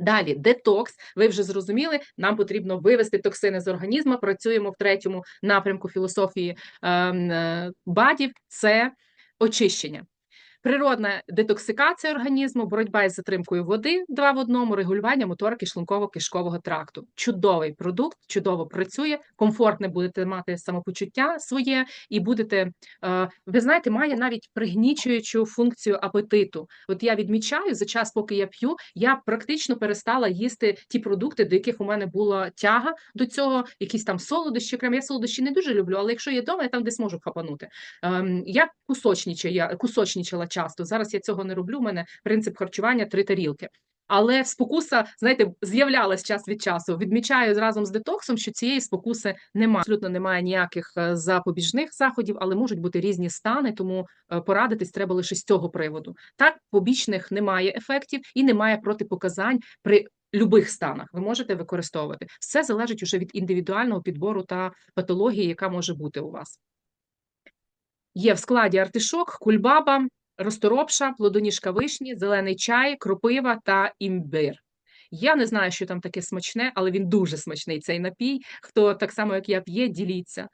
Далі, детокс. Ви вже зрозуміли, нам потрібно вивести токсини з організму. Працюємо в третьому напрямку філософії ем, е, БАДів це очищення. Природна детоксикація організму, боротьба із затримкою води, два в одному, регулювання моторики шлунково-кишкового тракту. Чудовий продукт, чудово працює, комфортне будете мати самопочуття своє, і будете, е, ви знаєте, має навіть пригнічуючу функцію апетиту. От я відмічаю за час, поки я п'ю, я практично перестала їсти ті продукти, до яких у мене була тяга до цього, якісь там солодощі. Крем я солодощі не дуже люблю, але якщо є вдома, я там десь можу хапанути. Ем, я кусочничала часто. Зараз я цього не роблю. У мене принцип харчування три тарілки. Але спокуса, знаєте, з'являлась час від часу. Відмічаю разом з детоксом, що цієї спокуси немає. Абсолютно немає ніяких е, запобіжних заходів, але можуть бути різні стани, тому е, порадитись треба лише з цього приводу. Так, побічних немає ефектів і немає протипоказань при любих станах. Ви можете використовувати. Все залежить уже від індивідуального підбору та патології, яка може бути у вас. Є в складі артишок, кульбаба, розторопша, плодоніжка вишні, зелений чай, кропива та імбир. Я не знаю, що там таке смачне, але він дуже смачний цей напій. Хто так само, як я п'є, діліться.